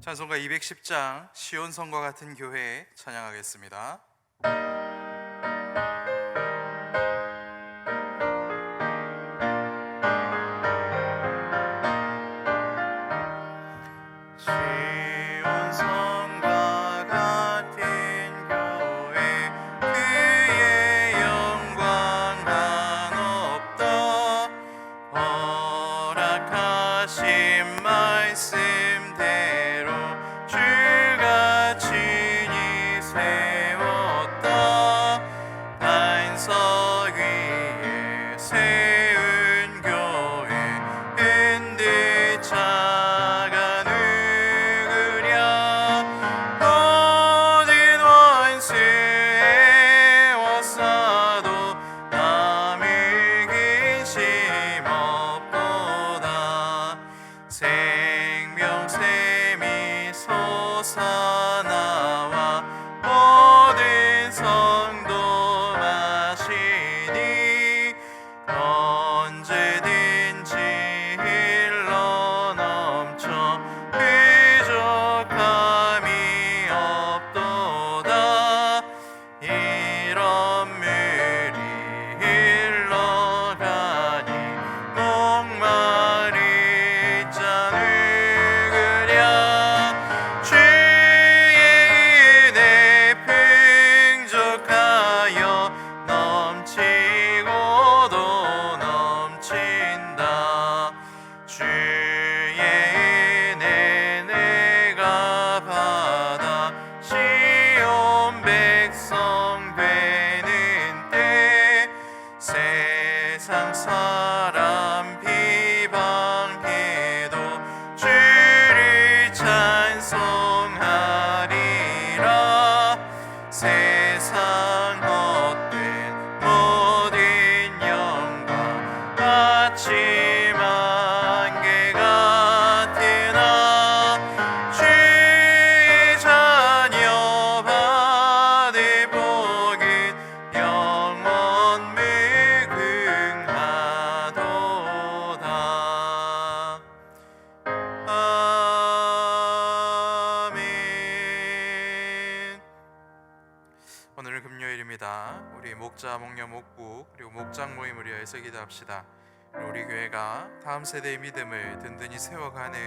찬송가 210장 시온성과 같은 교회 찬양하겠습니다. Oh. 목자, 목녀, 목부 그리고 목장 모임을 위해서 기도합시다. 우리 교회가 다음 세대의 믿음을 든든히 세워가는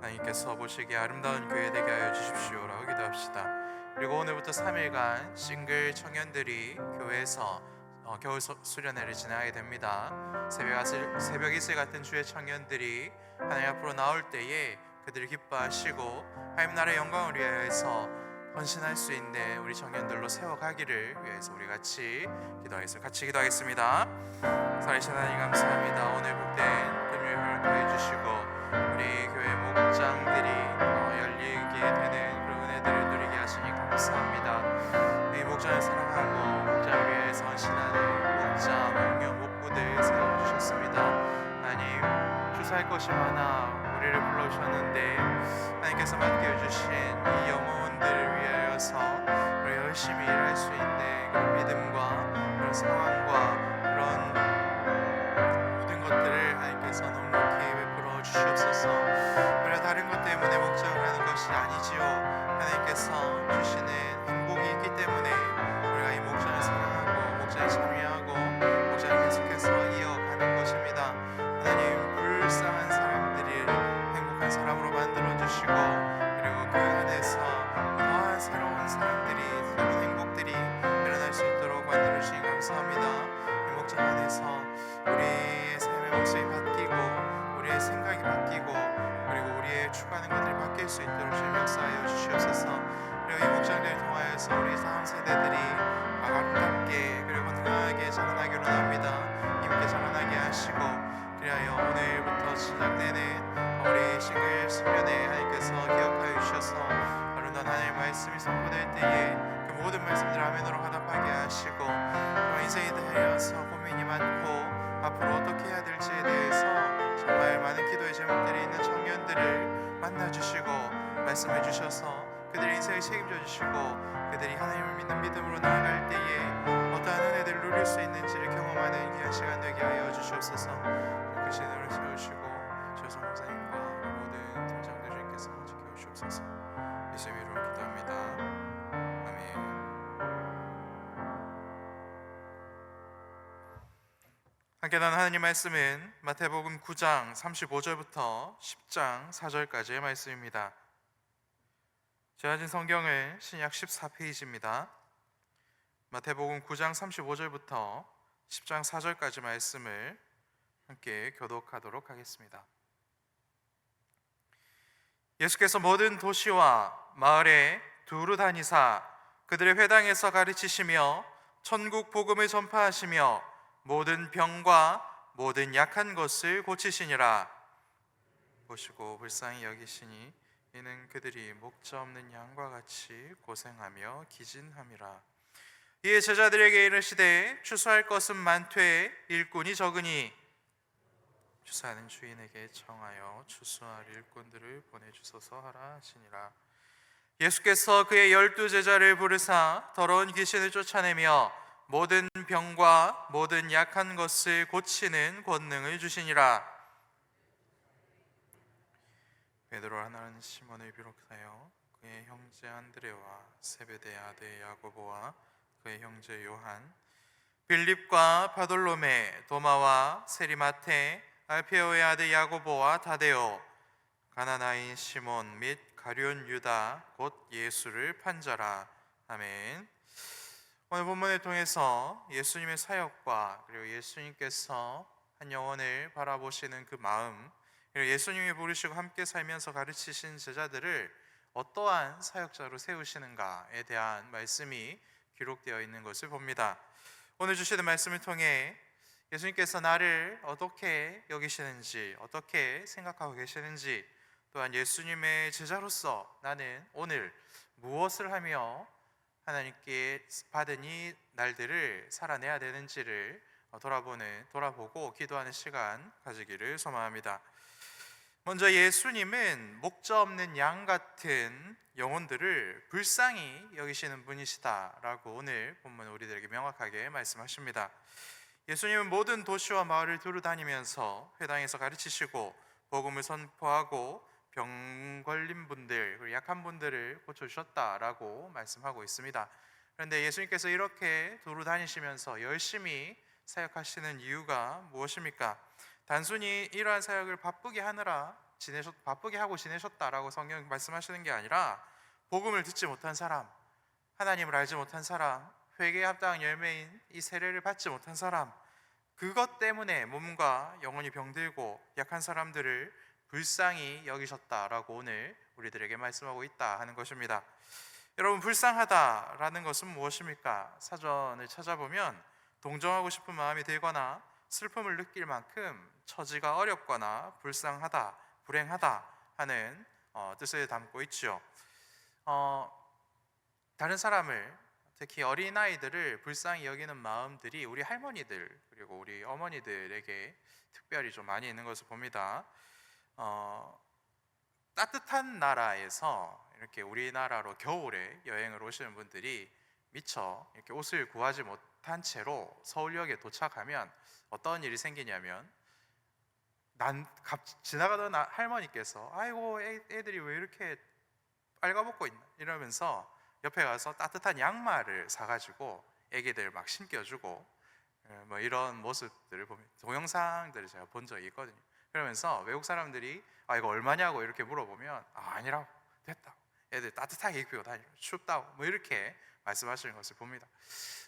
하나님께서 보시기에 아름다운 교회 되게 하여 주십시오라고 기도합시다. 그리고 오늘부터 3일간 싱글 청년들이 교회에서 어, 겨울 수- 수련회를 진행하게 됩니다. 새벽 이슬, 새벽 이슬 같은 주의 청년들이 하나님 앞으로 나올 때에 그들을 기뻐하시고 하나님 나라의 영광을 위하여서 헌신할 수 있는 우리 청년들로 세워가기를 위해서 우리 같이 기도하겠습니다. 같이 기도하겠습니다. 살아계신 하나님 감사합니다. 오늘 복된 금요일 허락해 주시고 우리 교회 목장들이 어, 열리게 되는 그런 은혜들을 누리게 하시니 감사합니다. 이 목장을 사랑하고 목장을 위해서 헌신하는 목자, 목녀, 목부들 세워주셨습니다. 하나님 주사할 것이 많아 우리를 불러주셨는데 하나님께서 맡겨주신 이 영혼 들을 위하여서 우리 열심히 일할 수 있는 그런 믿음과 그런 상황과 그런 모든 것들을 하나님께서 넉넉히 베풀어 주시옵소서. 우리가 다른 것 때문에 목장을 하는 것이 아니지요. 하나님께서 주옵소서. 예수 이름으로 기도합니다. 아멘. 함께 나눈 하나님 말씀은 마태복음 9장 35절부터 10장 4절까지의 말씀입니다. 제가 가진 성경은 신약 14페이지입니다. 마태복음 9장 35절부터 10장 4절까지 말씀을 함께 교독하도록 하겠습니다. 예수께서 모든 도시와 마을에 두루 다니사 그들의 회당에서 가르치시며 천국 복음을 전파하시며 모든 병과 모든 약한 것을 고치시니라. 보시고 불쌍히 여기시니 이는 그들이 목자 없는 양과 같이 고생하며 기진함이라. 이에 제자들에게 이르시되 추수할 것은 많되 일꾼이 적으니 추수하는 주인에게 청하여 추수할 일꾼들을 보내주소서 하라 하시니라. 예수께서 그의 열두 제자를 부르사 더러운 귀신을 쫓아내며 모든 병과 모든 약한 것을 고치는 권능을 주시니라. 베드로 하나는 시몬을 비롯하여 그의 형제 안드레와 세베대 아들 야고보와 그의 형제 요한 빌립과 바돌로메 도마와 세리마테 알페오의 아들 야고보와 다데오 가나나인 시몬 및 가룟 유다 곧 예수를 판자라 아멘. 오늘 본문을 통해서 예수님의 사역과 그리고 예수님께서 한 영혼을 바라보시는 그 마음 그리고 예수님이 부르시고 함께 살면서 가르치신 제자들을 어떠한 사역자로 세우시는가에 대한 말씀이 기록되어 있는 것을 봅니다. 오늘 주시는 말씀을 통해 예수님께서 나를 어떻게 여기시는지, 어떻게 생각하고 계시는지, 또한 예수님의 제자로서 나는 오늘 무엇을 하며 하나님께 받은 이 날들을 살아내야 되는지를 돌아보는 돌아보고 기도하는 시간 가지기를 소망합니다. 먼저 예수님은 목자 없는 양 같은 영혼들을 불쌍히 여기시는 분이시다라고 오늘 본문 우리들에게 명확하게 말씀하십니다. 예수님은 모든 도시와 마을을 두루 다니면서 회당에서 가르치시고 복음을 선포하고 병 걸린 분들 그리고 약한 분들을 고쳐 주셨다라고 말씀하고 있습니다. 그런데 예수님께서 이렇게 두루 다니시면서 열심히 사역하시는 이유가 무엇입니까? 단순히 이러한 사역을 바쁘게 하느라 지내셨 바쁘게 하고 지내셨다라고 성경 말씀하시는 게 아니라 복음을 듣지 못한 사람, 하나님을 알지 못한 사람, 회개에 합당한 열매인 이 세례를 받지 못한 사람, 그것 때문에 몸과 영혼이 병들고 약한 사람들을 불쌍히 여기셨다라고 오늘 우리들에게 말씀하고 있다 하는 것입니다. 여러분 불쌍하다라는 것은 무엇입니까? 사전을 찾아보면 동정하고 싶은 마음이 들거나 슬픔을 느낄 만큼 처지가 어렵거나 불쌍하다, 불행하다 하는 어, 뜻을 담고 있죠. 어, 다른 사람을 특히 어린 아이들을 불쌍히 여기는 마음들이 우리 할머니들 그리고 우리 어머니들에게 특별히 좀 많이 있는 것을 봅니다. 어, 따뜻한 나라에서 이렇게 우리나라로 겨울에 여행을 오시는 분들이 미처 이렇게 옷을 구하지 못한 채로 서울역에 도착하면 어떤 일이 생기냐면 난 갑, 지나가던 아- 할머니께서 아이고 애, 애들이 왜 이렇게 빨가벗고 있나 이러면서 옆에 가서 따뜻한 양말을 사가지고 애기들 막 신겨주고 예, 뭐 이런 모습들을 보면 동영상들을 제가 본 적이 있거든요. 그러면서 외국 사람들이 아 이거 얼마냐고 이렇게 물어보면 아 아니라고 됐다. 애들 따뜻하게 입고 다니고 춥다고 뭐 이렇게 말씀하시는 것을 봅니다.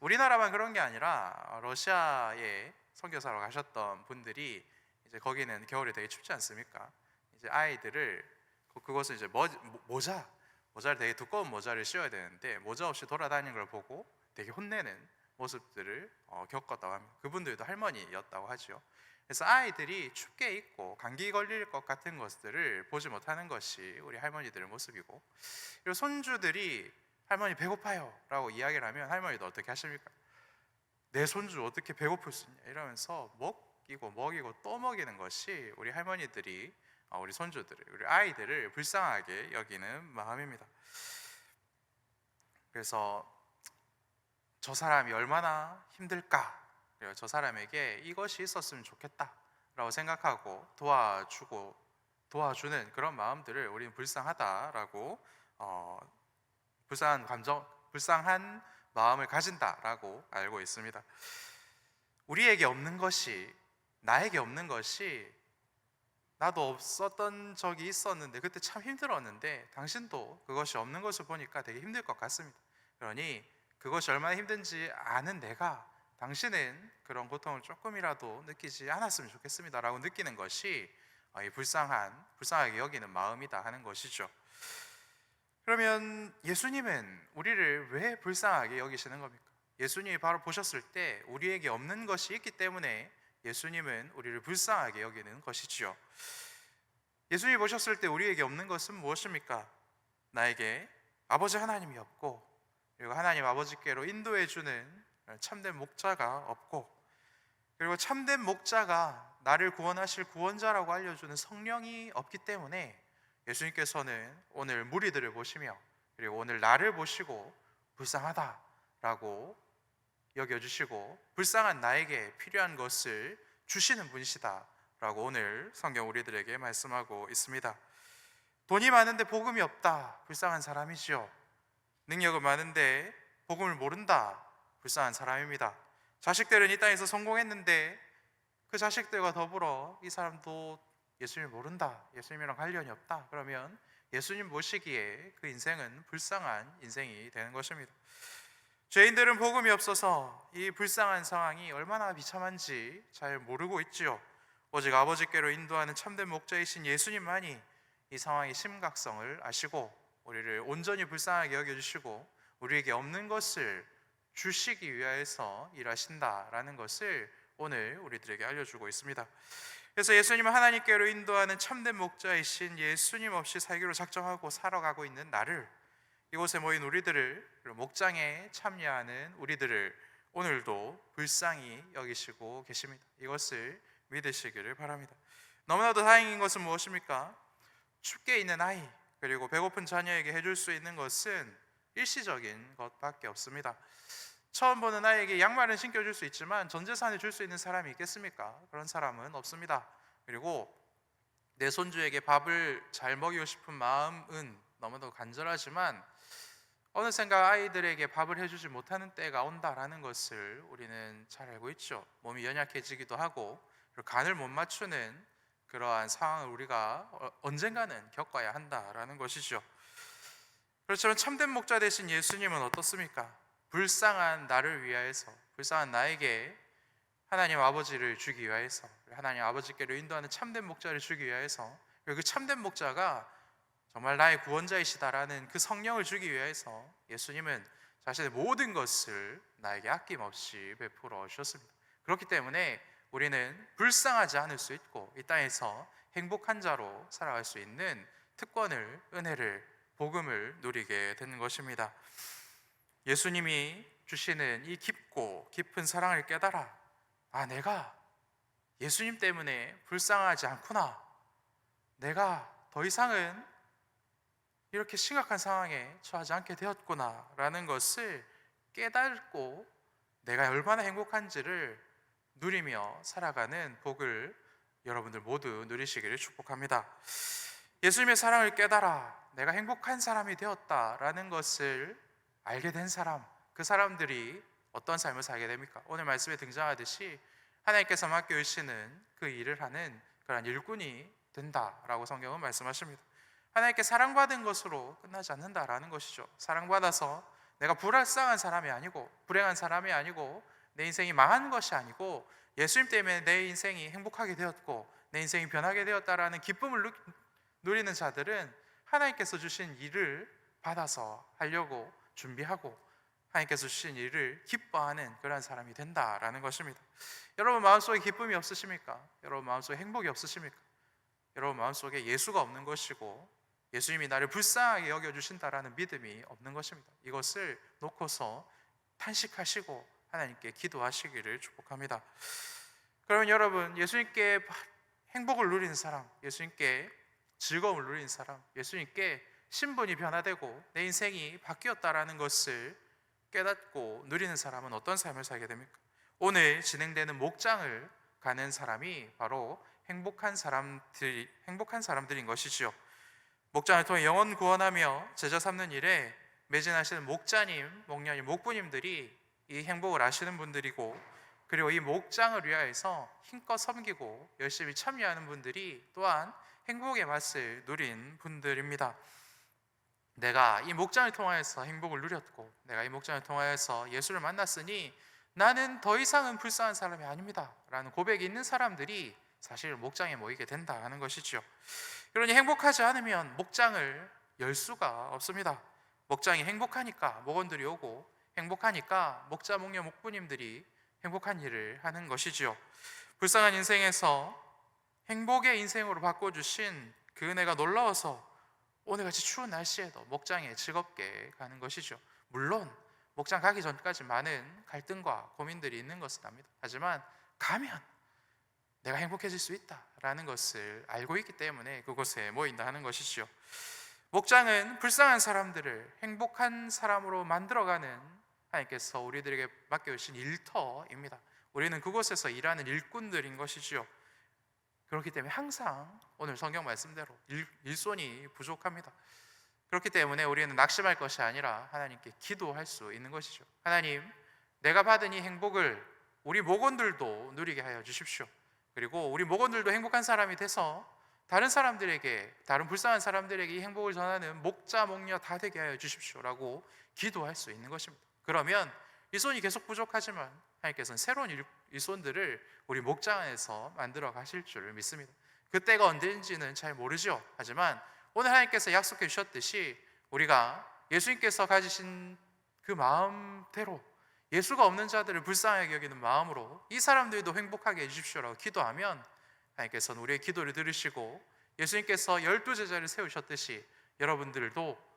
우리나라만 그런 게 아니라 러시아에 선교사로 가셨던 분들이 이제 거기는 겨울에 되게 춥지 않습니까? 이제 아이들을 그- 그것을 이제 모, 모자 모자를 되게 두꺼운 모자를 씌워야 되는데 모자 없이 돌아다니는 걸 보고 되게 혼내는 모습들을 어, 겪었다고 합니다. 그분들도 할머니였다고 하죠. 그래서 아이들이 춥게 입고 감기 걸릴 것 같은 것들을 보지 못하는 것이 우리 할머니들의 모습이고 그리고 손주들이 할머니 배고파요 라고 이야기를 하면 할머니도 어떻게 하십니까? 내 손주 어떻게 배고플 수 있냐 이러면서 먹이고 먹이고 또 먹이는 것이 우리 할머니들이 어, 우리 손주들을 우리 아이들을 불쌍하게 여기는 마음입니다. 그래서 저 사람이 얼마나 힘들까? 저 사람에게 이것이 있었으면 좋겠다라고 생각하고 도와주고 도와주는 그런 마음들을 우리는 불쌍하다라고 어, 불쌍한 감정, 불쌍한 마음을 가진다라고 알고 있습니다. 우리에게 없는 것이 나에게 없는 것이 나도 없었던 적이 있었는데 그때 참 힘들었는데 당신도 그것이 없는 것을 보니까 되게 힘들 것 같습니다. 그러니 그것이 얼마나 힘든지 아는 내가 당신은 그런 고통을 조금이라도 느끼지 않았으면 좋겠습니다라고 느끼는 것이 어, 이 불쌍한 불쌍하게 여기는 마음이다 하는 것이죠. 그러면 예수님은 우리를 왜 불쌍하게 여기시는 겁니까? 예수님이 바로 보셨을 때 우리에게 없는 것이 있기 때문에 예수님은 우리를 불쌍하게 여기는 것이지요. 예수님이 보셨을 때 우리에게 없는 것은 무엇입니까? 나에게 아버지 하나님이 없고 그리고 하나님 아버지께로 인도해 주는 참된 목자가 없고 그리고 참된 목자가 나를 구원하실 구원자라고 알려주는 성령이 없기 때문에 예수님께서는 오늘 무리들을 보시며 그리고 오늘 나를 보시고 불쌍하다라고 여겨주시고 불쌍한 나에게 필요한 것을 주시는 분이시다라고 오늘 성경 우리들에게 말씀하고 있습니다. 돈이 많은데 복음이 없다 불쌍한 사람이지요. 능력은 많은데 복음을 모른다 불쌍한 사람입니다. 자식들은 이 땅에서 성공했는데 그 자식들과 더불어 이 사람도 예수님을 모른다. 예수님이랑 관련이 없다. 그러면 예수님 모시기에 그 인생은 불쌍한 인생이 되는 것입니다. 죄인들은 복음이 없어서 이 불쌍한 상황이 얼마나 비참한지 잘 모르고 있지요. 오직 아버지께로 인도하는 참된 목자이신 예수님만이 이 상황의 심각성을 아시고 우리를 온전히 불쌍하게 여겨주시고 우리에게 없는 것을 주시기 위하여서 일하신다라는 것을 오늘 우리들에게 알려주고 있습니다. 그래서 예수님은 하나님께로 인도하는 참된 목자이신 예수님 없이 살기로 작정하고 살아가고 있는 나를 이곳에 모인 우리들을 목장에 참여하는 우리들을 오늘도 불쌍히 여기시고 계십니다. 이것을 믿으시기를 바랍니다. 너무나도 다행인 것은 무엇입니까? 춥게 있는 아이 그리고 배고픈 자녀에게 해줄 수 있는 것은 일시적인 것밖에 없습니다. 처음 보는 아이에게 양말은 신겨줄 수 있지만 전 재산을 줄 수 있는 사람이 있겠습니까? 그런 사람은 없습니다. 그리고 내 손주에게 밥을 잘 먹이고 싶은 마음은 너무도 간절하지만 어느샌가 아이들에게 밥을 해주지 못하는 때가 온다라는 것을 우리는 잘 알고 있죠. 몸이 연약해지기도 하고 간을 못 맞추는 그러한 상황을 우리가 어, 언젠가는 겪어야 한다라는 것이죠. 그렇지만 참된 목자 되신 예수님은 어떻습니까? 불쌍한 나를 위하여서 불쌍한 나에게 하나님 아버지를 주기 위하여서 하나님 아버지께로 인도하는 참된 목자를 주기 위하여서 그 참된 목자가 정말 나의 구원자이시다라는 그 성령을 주기 위해서 예수님은 자신의 모든 것을 나에게 아낌없이 베풀어 주셨습니다. 그렇기 때문에 우리는 불쌍하지 않을 수 있고 이 땅에서 행복한 자로 살아갈 수 있는 특권을 은혜를 복음을 누리게 되는 것입니다. 예수님이 주시는 이 깊고 깊은 사랑을 깨달아 아 내가 예수님 때문에 불쌍하지 않구나. 내가 더 이상은 이렇게 심각한 상황에 처하지 않게 되었구나라는 것을 깨닫고 내가 얼마나 행복한지를 누리며 살아가는 복을 여러분들 모두 누리시기를 축복합니다. 예수님의 사랑을 깨달아 내가 행복한 사람이 되었다라는 것을 알게 된 사람, 그 사람들이 어떤 삶을 살게 됩니까? 오늘 말씀에 등장하듯이 하나님께서 맡겨주시는 그 일을 하는 그런 일꾼이 된다라고 성경은 말씀하십니다. 하나님께 사랑받은 것으로 끝나지 않는다라는 것이죠. 사랑받아서 내가 불쌍한 사람이 아니고 불행한 사람이 아니고 내 인생이 망한 것이 아니고 예수님 때문에 내 인생이 행복하게 되었고 내 인생이 변하게 되었다라는 기쁨을 누리는 자들은 하나님께서 주신 일을 받아서 하려고 준비하고 하나님께서 주신 일을 기뻐하는 그런 사람이 된다라는 것입니다. 여러분 마음속에 기쁨이 없으십니까? 여러분 마음속에 행복이 없으십니까? 여러분 마음속에 예수가 없는 것이고 예수님이 나를 불쌍하게 여겨 주신다라는 믿음이 없는 것입니다. 이것을 놓고서 탄식하시고 하나님께 기도하시기를 축복합니다. 그러면 여러분 예수님께 행복을 누리는 사람, 예수님께 즐거움을 누리는 사람, 예수님께 신분이 변화되고 내 인생이 바뀌었다라는 것을 깨닫고 누리는 사람은 어떤 삶을 살게 됩니까? 오늘 진행되는 목장을 가는 사람이 바로 행복한 사람들이 행복한 사람들인 것이지요. 목장을 통해 영혼 구원하며 제자 삼는 일에 매진하시는 목자님, 목녀님, 목부님들이 이 행복을 아시는 분들이고 그리고 이 목장을 위하여서 힘껏 섬기고 열심히 참여하는 분들이 또한 행복의 맛을 누린 분들입니다. 내가 이 목장을 통하여서 행복을 누렸고 내가 이 목장을 통하여서 예수를 만났으니 나는 더 이상은 불쌍한 사람이 아닙니다. 라는 고백이 있는 사람들이 사실 목장에 모이게 된다 하는 것이죠. 그러니 행복하지 않으면 목장을 열 수가 없습니다. 목장이 행복하니까 목원들이 오고 행복하니까 목자 목녀 목부님들이 행복한 일을 하는 것이지요. 불쌍한 인생에서 행복의 인생으로 바꿔주신 그 은혜가 놀라워서 오늘같이 추운 날씨에도 목장에 즐겁게 가는 것이죠. 물론 목장 가기 전까지 많은 갈등과 고민들이 있는 것은 압니다. 하지만 가면 내가 행복해질 수 있다라는 것을 알고 있기 때문에 그곳에 모인다 하는 것이죠. 목장은 불쌍한 사람들을 행복한 사람으로 만들어가는 하나님께서 우리들에게 맡겨주신 일터입니다. 우리는 그곳에서 일하는 일꾼들인 것이지요. 그렇기 때문에 항상 오늘 성경 말씀대로 일, 일손이 부족합니다. 그렇기 때문에 우리는 낙심할 것이 아니라 하나님께 기도할 수 있는 것이죠. 하나님, 내가 받은 이 행복을 우리 목원들도 누리게 하여 주십시오. 그리고 우리 목원들도 행복한 사람이 돼서 다른 사람들에게 다른 불쌍한 사람들에게 이 행복을 전하는 목자 목녀 다 되게 하여 주십시오라고 기도할 수 있는 것입니다. 그러면 이 손이 계속 부족하지만 하나님께서는 새로운 일- 일손들을 우리 목장 안에서 만들어 가실 줄 믿습니다. 그때가 언제인지는 잘 모르죠. 하지만 오늘 하나님께서 약속해 주셨듯이 우리가 예수님께서 가지신 그 마음대로 예수가 없는 자들을 불쌍하게 여기는 마음으로 이 사람들도 행복하게 해주십시오라고 기도하면 하나님께서는 우리의 기도를 들으시고 예수님께서 열두 제자를 세우셨듯이 여러분들도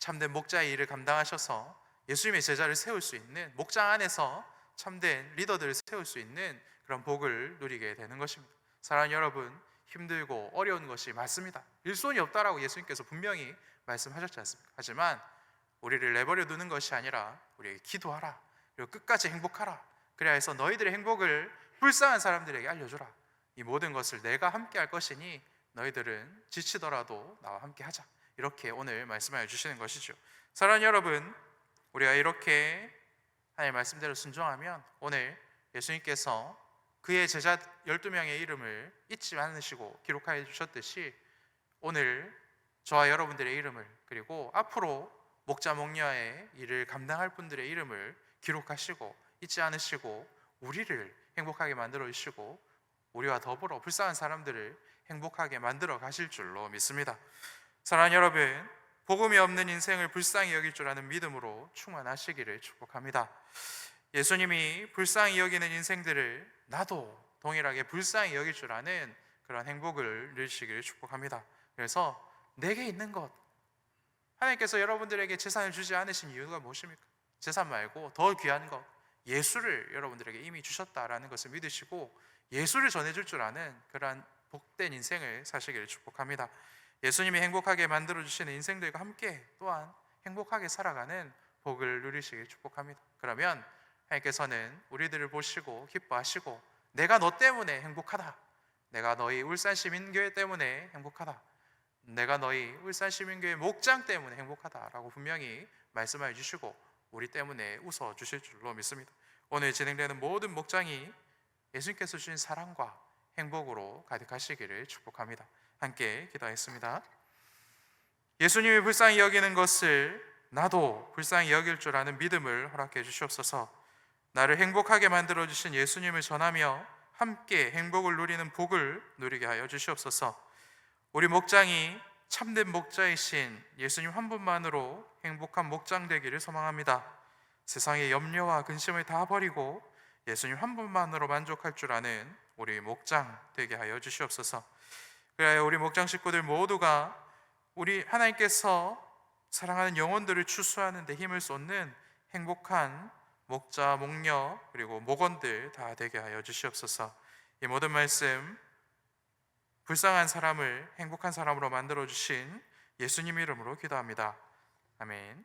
참된 목자의 일을 감당하셔서 예수님의 제자를 세울 수 있는 목장 안에서 참된 리더들을 세울 수 있는 그런 복을 누리게 되는 것입니다. 사랑하는 여러분, 힘들고 어려운 것이 맞습니다. 일손이 없다라고 예수님께서 분명히 말씀하셨지 않습니까? 하지만 우리를 내버려 두는 것이 아니라 우리에게 기도하라. 그리고 끝까지 행복하라. 그래야 해서 너희들의 행복을 불쌍한 사람들에게 알려주라. 이 모든 것을 내가 함께 할 것이니 너희들은 지치더라도 나와 함께 하자. 이렇게 오늘 말씀하여 주시는 것이죠. 사랑하는 여러분, 우리가 이렇게 하나님 말씀대로 순종하면 오늘 예수님께서 그의 제자 12명의 이름을 잊지 않으시고 기록하여 주셨듯이 오늘 저와 여러분들의 이름을 그리고 앞으로 목자 목녀의 일을 감당할 분들의 이름을 기록하시고 잊지 않으시고 우리를 행복하게 만들어 주시고 우리와 더불어 불쌍한 사람들을 행복하게 만들어 가실 줄로 믿습니다. 사랑하는 여러분, 복음이 없는 인생을 불쌍히 여길 줄 아는 믿음으로 충만하시기를 축복합니다. 예수님이 불쌍히 여기는 인생들을 나도 동일하게 불쌍히 여길 줄 아는 그런 행복을 누리시기를 축복합니다. 그래서 내게 있는 것 하나님께서 여러분들에게 재산을 주지 않으신 이유가 무엇입니까? 재산 말고 더 귀한 것 예수를 여러분들에게 이미 주셨다라는 것을 믿으시고 예수를 전해줄 줄 아는 그러한 복된 인생을 사시기를 축복합니다. 예수님이 행복하게 만들어 주시는 인생들과 함께 또한 행복하게 살아가는 복을 누리시길 축복합니다. 그러면 하나님께서는 우리들을 보시고 기뻐하시고 내가 너 때문에 행복하다. 내가 너희 울산 시민교회 때문에 행복하다. 내가 너희 울산 시민교회 목장 때문에 행복하다라고 분명히 말씀해 주시고 우리 때문에 웃어 주실 줄로 믿습니다. 오늘 진행되는 모든 목장이 예수님께서 주신 사랑과 행복으로 가득하시기를 축복합니다. 함께 기도하겠습니다. 예수님이 불쌍히 여기는 것을 나도 불쌍히 여길 줄 아는 믿음을 허락해 주시옵소서. 나를 행복하게 만들어 주신 예수님을 전하며 함께 행복을 누리는 복을 누리게 하여 주시옵소서. 우리 목장이 참된 목자이신 예수님 한 분만으로 행복한 목장 되기를 소망합니다. 세상의 염려와 근심을 다 버리고 예수님 한 분만으로 만족할 줄 아는 우리 목장 되게 하여 주시옵소서. 그래야 우리 목장 식구들 모두가 우리 하나님께서 사랑하는 영혼들을 추수하는 데 힘을 쏟는 행복한 목자, 목녀 그리고 목원들 다 되게 하여 주시옵소서. 이 모든 말씀 불쌍한 사람을 행복한 사람으로 만들어 주신 예수님 이름으로 기도합니다. 아멘.